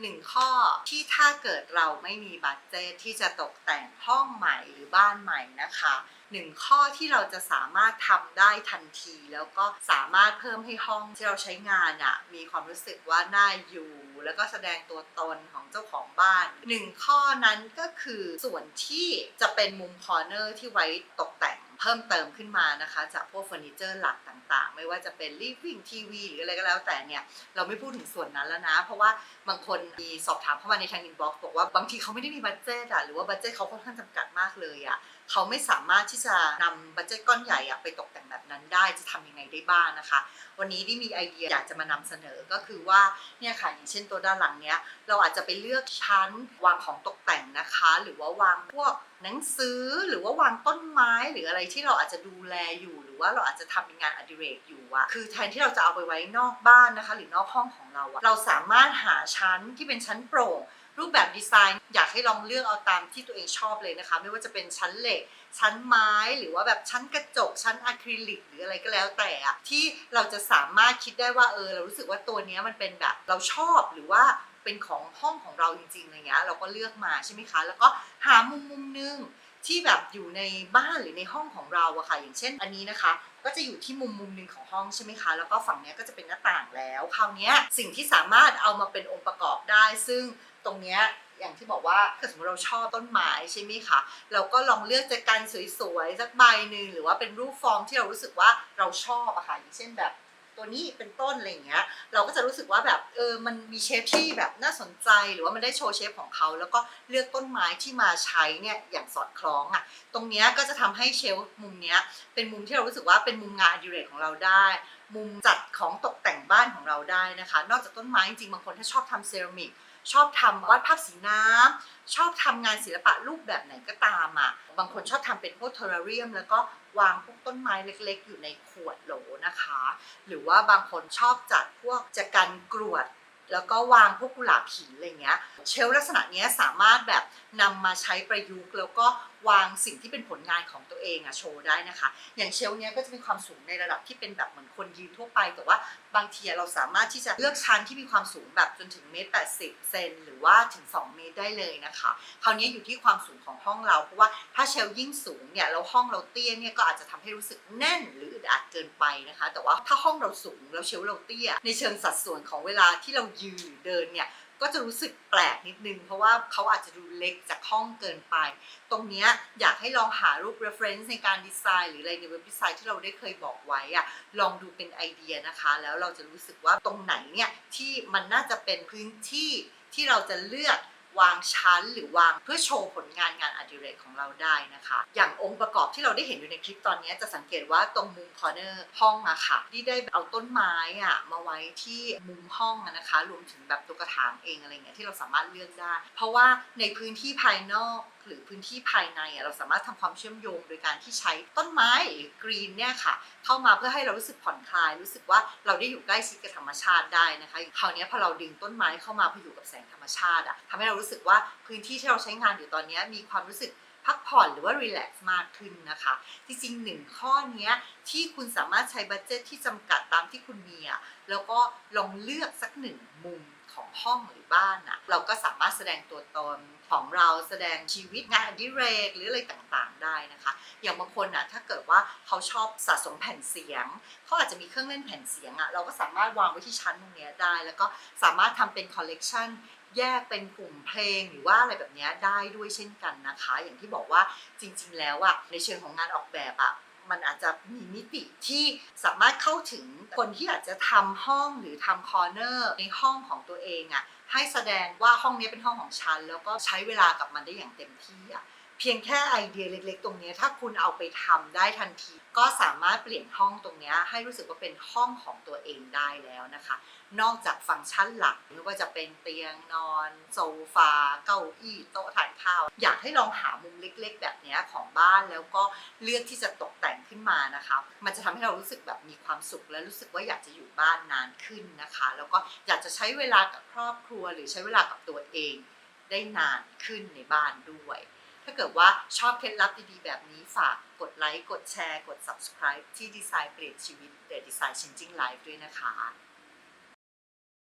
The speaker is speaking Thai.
หนึ่งข้อที่ถ้าเกิดเราไม่มีบัตเจตที่จะตกแต่งห้องใหม่หรือบ้านใหม่นะคะหนึ่งข้อที่เราจะสามารถทำได้ทันทีแล้วก็สามารถเพิ่มให้ห้องที่เราใช้งานอะมีความรู้สึกว่าน่าอยู่ แล้วก็แสดงตัวตนของเจ้าของบ้านหนึ่งข้อนั้นก็คือส่วนที่จะเป็นมุมคอร์เนอร์ที่ไว้ตกแต่งเพิ่มเติมขึ้นมานะคะ จากพวกเฟอร์นิเจอร์หลักต่างๆ ไม่ว่าจะเป็น living TV หรืออะไรก็แล้วแต่เนี่ย เราไม่พูดถึงส่วนนั้นแล้วนะ เพราะว่าบางคนมีสอบถามเข้ามาในทางอินบ็อกซ์บอกว่าบางทีเขาไม่ได้มีบัตเจตอะหรือว่าบัตเจตเขาค่อนข้างจำกัดมากเลยอะ เขาไม่สามารถที่จะนำบัตเจตก้อนใหญ่อะไปตกแต่งแบบนั้นได้จะทำยังไงได้บ้างนะคะ วันนี้ที่มีไอเดียอยากจะมานำเสนอก็คือว่าเนี่ยค่ะอย่างเช่นตัวด้านหลังเนี้ยเราอาจจะไปเลือกชั้นวางของตกแต่งนะคะ หรือว่าวางพวกหนังสือหรือว่าวางต้นไม้หรืออะไรที่เราอาจจะดูแลอยู่หรือว่าเราอาจจะทำเป็นงานอดิเรกอยู่อะคือแทนที่เราจะเอาไปไว้นอกบ้านนะคะ หรือนอกห้องของเราอะเราสามารถหาชั้นที่เป็นชั้นโปร่ง รูปแบบดีไซน์ อยากให้ลองเลือกเอาตามที่ตัวเองชอบเลยนะคะ ไม่ว่าจะเป็นชั้นเหล็ก ชั้นไม้หรือว่าแบบชั้นกระจก ชั้นอะคริลิก หรืออะไรก็แล้วแต่อะที่เราจะสามารถคิดได้ว่าเออเรารู้สึกว่าตัวนี้มันเป็นแบบเราชอบหรือว่าเป็นของห้องของเราจริงๆอะไรเงี้ยเราก็เลือกมาใช่ไหมคะ แล้วก็หามุมมุมนึงที่แบบอยู่ในบ้านหรือในห้องของเราอะค่ะ อย่างเช่นอันนี้นะคะ ก็จะอยู่ที่มุมมุมหนึ่งของห้องใช่ไหมคะ แล้วก็ฝั่งนี้ก็จะเป็นหน้าต่างแล้ว คราวนี้สิ่งที่สามารถเอามาเป็นองค์ประกอบได้ ซึ่ง ตรงเนี้ยอย่างที่บอกว่าถ้าสมมติเราชอบต้นไม้ใช่ไหมคะเราก็ลองเลือกจากการสวยๆสักใบหนึ่งหรือว่าเป็นรูปฟอร์มที่เรารู้สึกว่าเราชอบอะค่ะอย่างเช่นแบบตัวนี้เป็นต้นอะไรอย่างเงี้ย เราก็จะรู้สึกว่าแบบเออมันมีเชฟที่แบบน่าสนใจหรือว่ามันได้โชว์เชฟของเขาแล้วก็เลือกต้นไม้ที่มาใช้เนี่ยอย่างสอดคล้องอะ่ะ ตรงเนี้ยก็จะทำให้เชลฟ์มุมเนี้ยเป็นมุมที่เรารู้สึกว่าเป็นมุมงานอดิเรกของเราได้ มุมจัดของตกแต่งบ้านของเราได้นะคะ นอกจากต้นไม้จริงๆบางคนถ้าชอบทำเซรามิก ชอบทำวาดภาพสีน้ำชอบทำงานศิลปะรูปแบบไหนก็ตามอะบางคนชอบทำเป็นพวกเทอร์เรียม แล้วก็วางพวกต้นไม้เล็กๆ อยู่ในขวดโหลนะคะ หรือว่าบางคนชอบจัดพวกจักันกรวดแล้วก็วางพวกกุหลาบหินอะไรเงี้ย เชลฟ์ลักษณะเนี้ยสามารถแบบนำมาใช้ประยุกต์ แล้วก็วางสิ่งที่เป็นผลงานของตัวเองอะโชว์ได้นะคะ อย่างเชลเนี้ยก็จะมีความสูงในระดับที่เป็นแบบเหมือนคนยืนทั่วไป แต่ว่าบางทีเราสามารถที่จะเลือกชั้นที่มีความสูงแบบจนถึงเมตรแปดสิบเซนหรือว่าถึง 2 เมตรได้เลยนะคะ คราวนี้อยู่ที่ความสูงของห้องเราเพราะว่าถ้าเชลยิ่งสูงเนี่ยแล้วห้องเราเตี้ยเนี่ยก็อาจจะทำให้รู้สึกแน่นหรืออึดอัดเกินไปนะคะ แต่ว่าถ้าห้องเราสูงแล้วเชลเราเตี้ยในเชิงสัดส่วนของเวลาที่เรายืนเดินเนี่ย ก็จะรู้สึกแปลกนิดนึง เพราะว่าเขาอาจจะดูเล็กจากห้องเกินไป ตรงเนี้ยอยากให้ลองหารูป reference ในการดีไซน์หรืออะไรในเว็บดีไซน์ที่เราได้เคยบอกไว้อะลองดูเป็นไอเดียนะคะ แล้วเราจะรู้สึกว่าตรงไหนเนี่ยที่มันน่าจะเป็นพื้นที่ที่เราจะเลือก วางชั้นหรือวางเพื่อโชว์ผลงานงานอดิเรกของเราได้นะคะ อย่างองค์ประกอบที่เราได้เห็นอยู่ในคลิปตอนนี้จะสังเกตว่าตรงมุมคอเนอร์ห้องอะค่ะที่ได้เอาต้นไม้อะมาไว้ที่มุมห้องนะคะ รวมถึงแบบตัวกระถางเองอะไรเงี้ยที่เราสามารถเลือกได้ เพราะว่าในพื้นที่ภายนอกหรือพื้นที่ภายในอะเราสามารถทำความเชื่อมโยงโดยการที่ใช้ต้นไม้หรือกรีนเนี่ยค่ะ เข้ามาเพื่อให้เรารู้สึกผ่อนคลาย รู้สึกว่าเราได้อยู่ใกล้ชิดกับธรรมชาติได้นะคะคราวนี้พอเราดึงต้นไม้เข้ามาเพื่ออยู่กับแสงธรรมชาติอะทำให้เรารูู้้สึกว่าพื้นที่ที่เราใช้งานอยู่ตอนนี้มีความรู้สึกพักผ่อนหรือว่ารีแลกซ์มากขึ้นนะคะ จริงๆหนึ่งข้อนี้ที่คุณสามารถใช้บัตเจ็ตที่จำกัดตามที่คุณมีอะแล้วก็ลองเลือกสักหนึ่งมุมของห้องหรือบ้านอะเราก็สามารถแสดงตัวตนของเราแสดงชีวิตงานอดิเรกหรืออะไรต่างๆได้นะคะ อย่างบางคนอะถ้าเกิดว่าเขาชอบสะสมแผ่นเสียงเขาอาจจะมีเครื่องเล่นแผ่นเสียงอะเราก็สามารถวางไว้ที่ชั้นตรงนี้ได้ แล้วก็สามารถทำเป็นคอลเลกชัน แยกเป็นกลุ่มเพลงหรือว่าอะไรแบบนี้ได้ด้วยเช่นกันนะคะ อย่างที่บอกว่าจริง ๆ แล้วอะในเชิงของงานออกแบบอะมันอาจจะมีมิติที่สามารถเข้าถึงคนที่อาจจะทำห้องหรือทำคอร์เนอร์ในห้องของตัวเองอะให้แสดงว่าห้องนี้เป็นห้องของฉัน แล้วก็ใช้เวลากับมันได้อย่างเต็มที่อะ เพียงแค่ไอเดียเล็ก ๆ ตรงนี้ถ้าคุณเอาไปทำได้ทันที ก็สามารถเปลี่ยนห้องตรงนี้ให้รู้สึกว่าเป็นห้องของตัวเองได้แล้วนะคะ นอกจากฟังก์ชันหลักไม่ว่าจะเป็นเตียงนอน โซฟา เก้าอี้โต๊ะทานข้าว อยากให้ลองหามุมเล็ก ๆ แบบนี้ของบ้านแล้วก็เลือกที่จะตกแต่งขึ้นมานะคะ มันจะทำให้เรารู้สึกแบบมีความสุขและรู้สึกว่าอยากจะอยู่บ้านนานขึ้นนะคะ แล้วก็อยากจะใช้เวลากับครอบครัว หรือใช้เวลากับตัวเอง ได้นานขึ้นในบ้านด้วย ถ้าเกิดว่าชอบเคล็ดลับดีๆ แบบนี้ฝากกดไลค์ กดแชร์ กด subscribe ที่ดีไซน์เปลี่ยนชีวิต The Design Changing Life ด้วยนะคะ